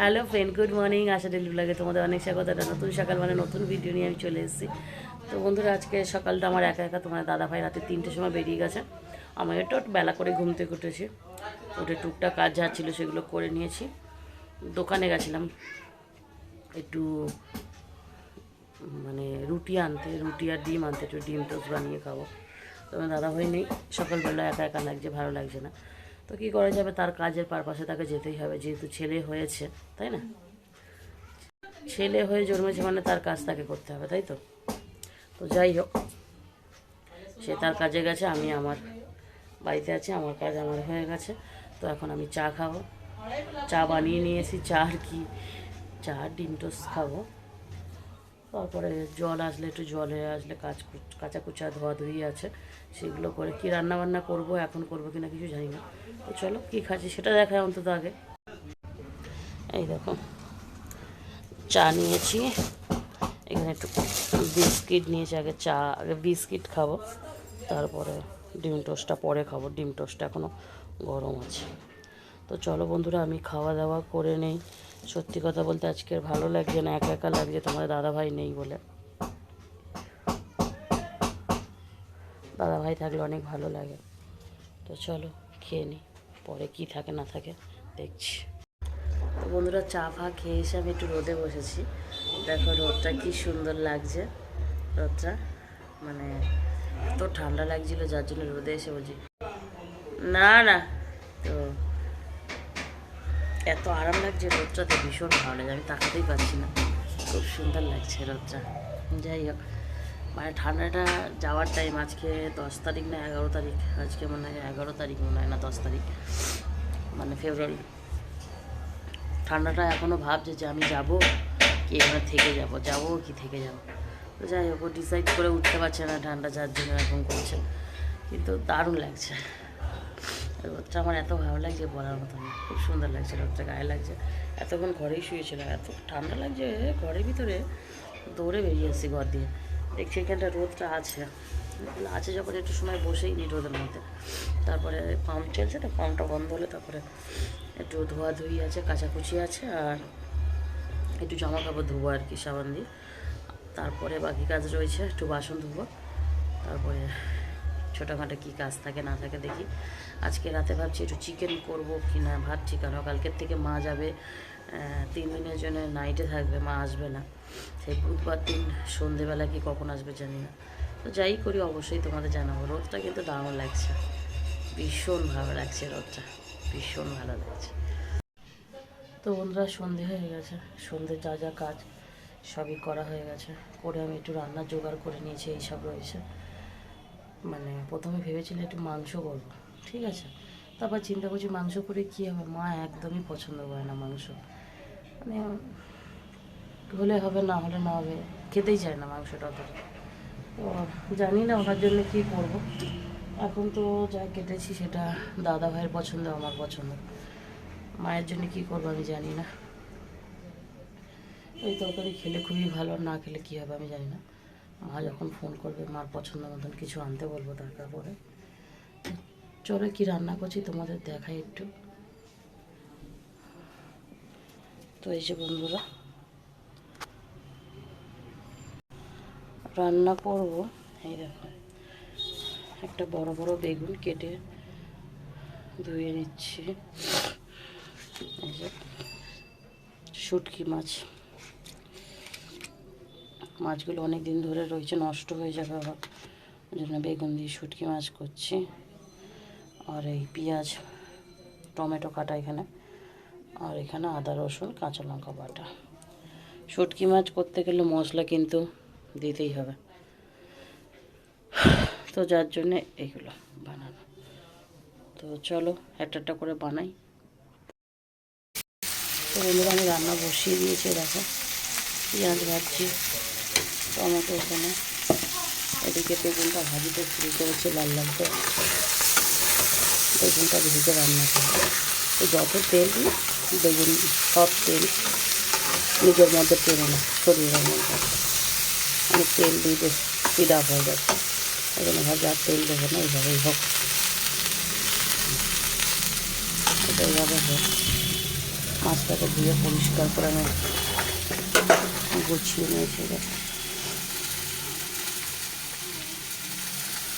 Hello friend good morning Asha daily ব্লগে তোমাদের অনেক স্বাগত। একটা নতুন সকাল মানে নতুন ভিডিও নিয়ে আমি চলে এসেছি। তো বন্ধুরা, আজকে সকালটা আমার একা একা, তোমার দাদা ভাই রাতে তিনটের সময় বেরিয়ে গেছে। আমি একটু বেলা করে ঘুম থেকে উঠেছি। উঠে টুকটাক কাজ যা ছিল, সেগুলো করে নিয়েছি। দোকানে গেছিলাম। একটু মানে রুটি আনতে, রুটি আর ডিম আনতে, একটু ডিম টোস্ট বানিয়ে খাব। তো আমার দাদা ভাই নেই। সকালবেলা একা একা লাগছে, ভালো লাগছে না। তো কী করা যাবে? তার কাজের পারপাসে তাকে যেতেই হবে। যেহেতু ছেলে হয়েছে, তাই না? ছেলে হয়ে জন্মেছে মানে তার কাজ তাকে করতে হবে, তাই তো? তো যাই হোক, সে তার কাজে গেছে, আমি আমার বাড়িতে আছি, আমার কাজ আমার হয়ে গেছে। তো এখন আমি চা খাব। চা বানিয়ে নিয়েছি, চা আর কি? চা, ডিম টোস্ট খাব। তারপরে জল আসলে একটু জলে আসলে কাজ কাঁচা কুচা ধোয়া ধুই আছে। সেগুলো করে। কি রান্না বান্না করব, এখন করব কিনা কিছু জানি না। তো চলো, কি খাচ্ছি সেটা দেখায় অন্তত আগে। এই দেখো, চা নিয়েছি। এখানে একটু বিস্কিট নিয়েছি, আগে চা, আগে বিস্কিট খাব। তারপরে ডিম টোস্টটা, পরে খাব। ডিম টোস্টটা এখনও গরম আছে। তো চলো বন্ধুরা, আমি খাওয়া দাওয়া করে নেই। সত্যি কথা বলতে আজকে আর ভালো লাগছে না, একা একা লাগছে তোমার দাদা ভাই নেই বলে। দাদা ভাই থাকলে অনেক ভালো লাগে। তো চলো, খেয়ে নিই পরে কি থাকে না থাকে দেখছি। তো বন্ধুরা, চা ফা খেয়ে এসে আমি একটু রোদে বসেছি। দেখো রোদটা কি সুন্দর লাগছে। রোদটা মানে এত ঠান্ডা লাগছিল, যার জন্য রোদে এসে বলছি, না না। তো এত আরাম লাগছে রোদটাতে ভীষণ ভালো লাগে। আমি তাকাতেই পারছি না। খুব সুন্দর লাগছে রোদটা। যাই হোক। মানে ঠান্ডাটা যাওয়ার টাইম আজকে দশ তারিখ না এগারো তারিখ? আজকে মনে হয় এগারো তারিখ মনে হয় না, দশ তারিখ। মানে ফেব্রুয়ারি ঠান্ডাটা এখনও ভাবছে যে আমি যাব কি এখানে থেকে যাব যাব কি থেকে যাব? তো যাই হোক ডিসাইড করে উঠতে পারছে না ঠান্ডা যার জন্য এরকম করছে। কিন্তু দারুণ লাগছে। রোদটা আমার এত ভালো লাগছে বলার মতো না। খুব সুন্দর লাগছে, রোদটা গায়ে লাগছে। এতক্ষণ ঘরেই শুয়েছিলাম, এত ঠান্ডা লাগছে ঘরের ভিতরে দৌড়ে বেরিয়ে এসেছি ঘর দিয়ে। দেখছি এখানটা রোদটা আছে। আছে যখন একটু সময় বসেই নি রোদের মধ্যে। তারপরে পাম্প চলছে না পাম্পটা বন্ধ হলে তারপরে একটু ধোয়াধুয়ি আছে, কাচাকুচি আছে আর একটু জামা কাপড় ধোবো আর কি, সাবান দিয়ে। তারপরে বাকি কাজ রয়েছে, একটু বাসন ধোবো। তারপরে ছোটোখাটো কী কাজ থাকে না থাকে দেখি। আজকে রাতে ভাবছি একটু চিকেন করব কি না ভাবছি কেন কালকের থেকে মা যাবে তিন দিনের জন্য নাইটে থাকবে, মা আসবে না। সেই বুধবার দিন সন্ধেবেলা কি কখন আসবে জানি না। তো যাই করি, অবশ্যই তোমাদের জানাব। রোদটা কিন্তু দারুণ লাগছে। ভীষণ ভালো লাগছে রোদটা। ভীষণ ভালো লাগছে। তো বন্ধুরা, সন্ধে হয়ে গেছে। সন্ধে যা যা কাজ সবই করা হয়ে গেছে। করে আমি একটু রান্নার জোগাড় করে নিয়েছি, এইসব রয়েছে। মানে প্রথমে ভেবেছিলাম একটু মাংস করব, ঠিক আছে? তারপর চিন্তা করছি মাংস করে কী হবে? মা একদমই পছন্দ করে না মাংস। মানে হলে হবে, না হলে না হবে, খেতেই চায় না মাংসটা অতটা তো জানি না ওনার জন্য কী করব। এখন তো যা কেটেছি সেটা দাদা ভাইয়ের পছন্দ, আমার পছন্দ। মায়ের জন্য কী করব আমি জানি না। ওই তরকারি খেলে খুবই ভালো, না খেলে কী হবে আমি জানি না। মা যখন ফোন করবে, মার পছন্দ মতন কিছু আনতে বলব দরকার পড়ে চলো কি রান্না করছি তোমাদের দেখাই একটু। তো এই যে বন্ধুরা রান্না করব। এই দেখো, একটা বড় বড় বেগুন কেটে ধুয়ে নিচ্ছি। এই যে শুটকি মাছ। মাছগুলো অনেক দিন ধরে রয়েছে, নষ্ট হয়ে যাবে আবার। ওই জন্য বেগুন দিয়ে শুটকি মাছ করছি। আর এই পেঁয়াজ, টমেটো কাটা এখানে। আর এখানে আদা, রসুন, কাঁচা লঙ্কা বাটা। শুটকি মাছ করতে গেলে মশলা কিন্তু দিতেই হবে। তো যার জন্যে এগুলো বানানো। তো চলো একটা একটা করে বানাই। তো বন্ধুরা, আমি রান্না বসিয়ে দিয়েছি, দেখো। পেঁয়াজ ভাজছি, টমেটো এখানে এদিকে বেগুনটা ভাজিতে শুরু করেছি, লাল লাল করে। বেগুনটা ভেজে রান্না করব। তো যত তেল, বেগুন, সব তেল নিজের মধ্যে টেনে না শরীরের মধ্যে। আমি তেল দিয়ে বেশ স্পিড আপ হয়ে যাচ্ছে এই জন্য ভাবছি আর তেল দেবো না এইভাবেই হোক এটা এইভাবে হোক মাছটাকে ধুয়ে পরিষ্কার করে আমি গুছিয়ে নিয়েছি দেখো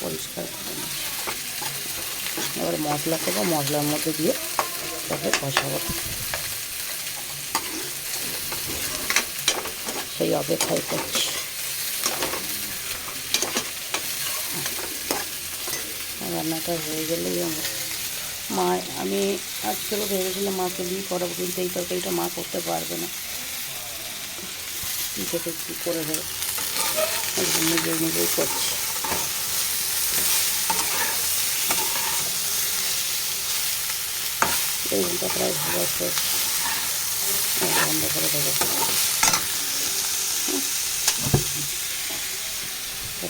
পরিষ্কার করে নিয়েছি এবারে মশলা করব মশলার মধ্যে দিয়ে তাকে কষাবো সেই অপেক্ষায় করছি রান্নাটা হয়ে গেলেই আমার মা, আমি আজকেও ভেবেছিলাম মাকে দিয়ে করাবো, কিন্তু এই তরকারিটা মা করতে পারবে না। কী থেকে কী করে দেবে নিজে নিজেই করছি। প্রায় ভালো বন্ধ করে দেবো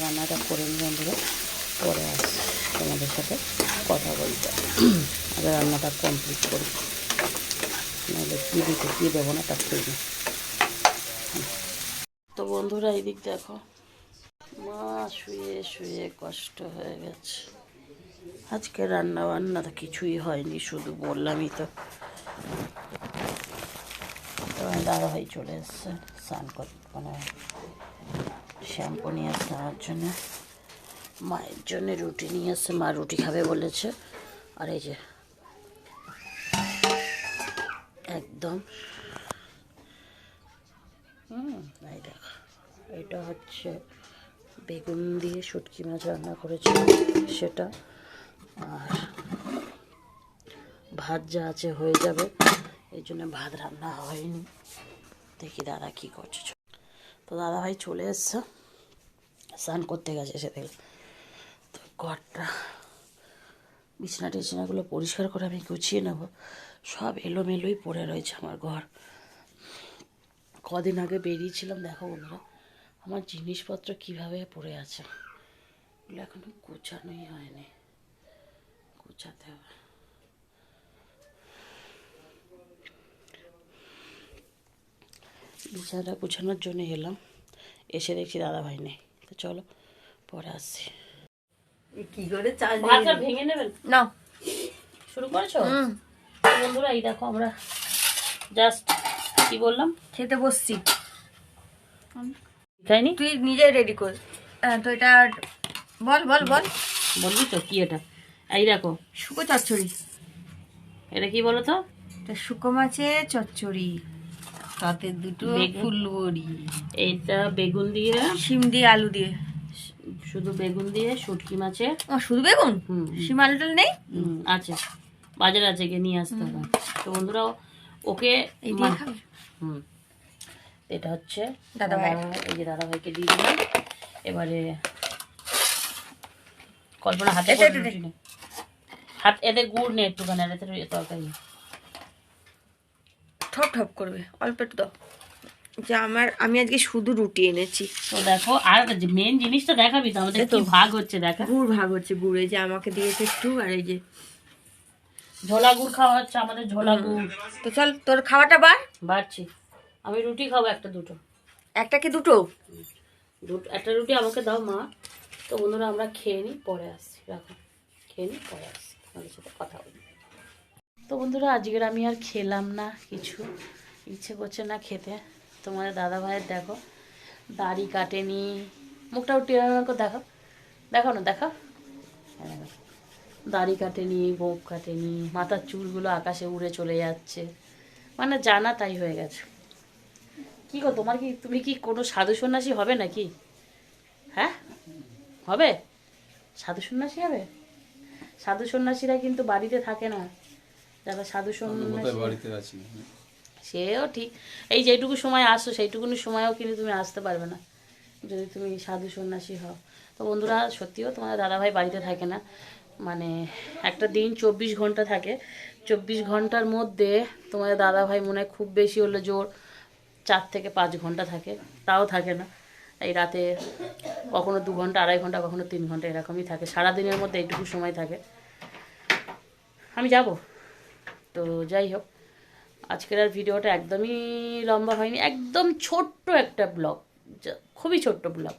রান্নাটা করে নিই বন্ধুরা। পরে আসছি তোমাদের সাথে কথা বলতে আগে রান্নাটা কমপ্লিট করি। নাহলে কী দিতে, কী দেবো না তার নেই তো বন্ধুরা এই দিক দেখো। মা শুয়ে শুয়ে কষ্ট হয়ে গেছে। আজকে রান্না বান্না তো কিছুই হয়নি, শুধু বললামই তো। দাদা ভাই চলে এসছে, স্নান করতে মানে শ্যাম্পু নিয়ে আসছে আমার জন্য। মায়ের জন্য রুটি নিয়ে এসছে, মা রুটি খাবে বলেছে। আর এই যে, একদম। হুম এটা হচ্ছে বেগুন দিয়ে শুটকি মাছ রান্না করেছি সেটা। আর ভাত যা আছে হয়ে যাবে এই জন্য ভাত রান্না হয়নি। দেখি দাদা কি করছে। তো দাদা ভাই চলে এসছে, স্নান করতে গেছে এসে তো ঘরটা। বিছানা টিছানাগুলো পরিষ্কার করে আমি গুছিয়ে নেব। সব এলোমেলোই পড়ে রয়েছে আমার ঘর। কদিন আগে বেরিয়েছিলাম, দেখো বন্ধুরা, আমার জিনিসপত্র কীভাবে পড়ে আছে? এগুলো এখনও গোছানোই হয়নি। গোছাতে হবে। বিছানাটা গোছানোর জন্য এলাম। এসে দেখছি দাদা ভাই নেই। তো চলো, পরে আসছি। কি করে চাল ভাতটা ভেঙে নেবেন? না। শুরু করেছ? বন্ধুরা এই দেখো আমরা জাস্ট কি বললাম? খেতে বসছি। তুই নিজে রেডি কর। হ্যাঁ, তো এটা বল বল বল। বলবি তো কি এটা? এই দেখো। শুকো চচ্চড়ি। এটা কি বলো তো? এটা শুকো মাছের চচ্চড়ি। তাতে দুটো বেগুন। ফুলবড়ি। এইটা বেগুন দিয়ে। শিম দিয়ে আলু দিয়ে। শুধু বেগুন দিয়ে শুটকি মাছে শুধু বেগুন? শিম আলু টাল নেই? আছে। বাজারে আছে গিয়ে নিয়ে আসতে হবে। তো বন্ধুরা ওকে হুম। এটা হচ্ছে দাদা ভাই। এই যে দাদা ভাইকে দিয়ে দিলাম। এবারে কল্পনা হাতে হাত এতে গুড় নেই একটুখানি এতে তরকারি ঠপ ঠপ করবে। অল্প একটু দাও। যে আমার আমি আজকে শুধু রুটি এনেছি। তো দেখো আর মেন জিনিসটা দেখাবি তো আমাদের। কি ভাগ হচ্ছে দেখা। গুড় ভাগ হচ্ছে গুড় এই যে আমাকে দিয়েছে একটু আর এই যে ঝোলা গুড় খাওয়া হচ্ছে আমাদের ঝোলা গুড়। তো চল তোর খাওয়াটা বার। বাড়ছি। আমি রুটি খাব একটা দুটো। একটা কি দুটো? দুটো একটা রুটি আমাকে দাও মা। তো বন্ধুরা আমরা খেয়ে নিই পরে আসছি রাখো। খেয়ে নিই পরে আসছি তোমাদের সাথে কথা বলি। তো বন্ধুরা আজকের আমি আর খেলাম না কিছু। ইচ্ছে করছে না খেতে। তোমাদের দাদা ভাইয়ের দেখো দাড়ি কাটেনি মুখটা টেনে করে দেখো দেখো না দেখো। হ্যাঁ, দেখো। দাড়ি কাটেনি গোপ কাটেনি মাথার চুলগুলো আকাশে উড়ে চলে যাচ্ছে। মানে জানা তাই হয়ে গেছে। কি গো তোমার কি তুমি কি কোনো সাধু সন্ন্যাসী হবে নাকি? হ্যাঁ? হবে? সাধু সন্ন্যাসী হবে? সাধু সন্ন্যাসীরা কিন্তু বাড়িতে থাকে না। যারা সাধু সন্ন্যাসী বাড়িতে আছি। সেও ঠিক। এই যেটুকু সময় আসো, সেইটুকুনি সময়ও কিন্তু তুমি আসতে পারবে না। যদি তুমি সাধু সন্ন্যাসী হও। তো বন্ধুরা, সত্যিও তোমার দাদাভাই বাড়িতে থাকে না। মানে একটা দিন চব্বিশ ঘণ্টা থাকে। চব্বিশ ঘণ্টার মধ্যে তোমাদের দাদাভাই মনে হয় খুব বেশি হলে জোর চার থেকে পাঁচ ঘণ্টা থাকে। তাও থাকে না। এই রাতে কখনো দু ঘণ্টা, আড়াই ঘণ্টা, কখনো তিন ঘণ্টা এরকমই থাকে। সারাদিনের মধ্যে এইটুকু সময় থাকে। আমি যাব। তো যাই হোক। আজকের আর ভিডিওটা একদমই লম্বা হয়নি একদম ছোট্ট একটা ব্লগ খুবই ছোট্ট ব্লগ।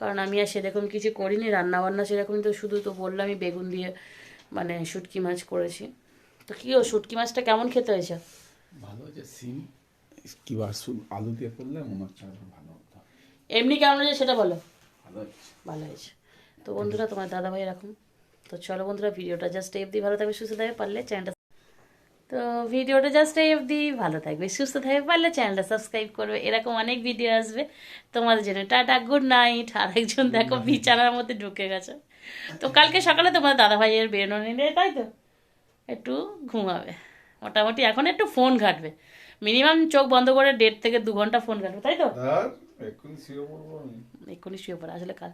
কারণ আমি আর সেরকম কিছু করিনি রান্না বান্না সেরকম তো শুধু তো বললামই বেগুন দিয়ে মানে শুটকি মাছ করেছি। তো কী ও শুটকি মাছটা কেমন খেতে হয়েছে? ভালো হয়েছে সিম। কি আলু দিয়ে করলে মনে হচ্ছে ভালো এমনি কেমন হয়েছে সেটা বলো। ভালো হয়েছে। ভালো হয়েছে। তো বন্ধুরা তোমার দাদাভাই এরকম। তো চলো বন্ধুরা ভিডিওটা জাস্ট এই দিয়ে ভালো থাকবে সুস্থ থাকবে পারলে চ্যানেলটা তো ভিডিওটা জাস্ট এই অবধি ভালো থাকবে সুস্থ থাকবে পারলে চ্যানেলটা সাবস্ক্রাইব করবে এরকম অনেক ভিডিও আসবে। তোমাদের জন্য টাটা গুড নাইট আর একজন দেখো বিছানার মধ্যে ঢুকে গেছে। তো কালকে সকালে তোমার দাদাভাইয়ের বেরোনো নিলে তাই তো? একটু ঘুমাবে। মোটামুটি এখন একটু ফোন ঘাটবে। মিনিমাম চোখ বন্ধ করে দেড় থেকে দু ঘণ্টা ফোন ঘাটবে তাই তো? এক্ষুনি শুয়ে পড়ে আসলে কাল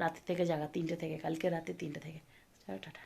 রাতে থেকে জাগা তিনটে থেকে কালকে রাতে তিনটে থেকে। টাটা।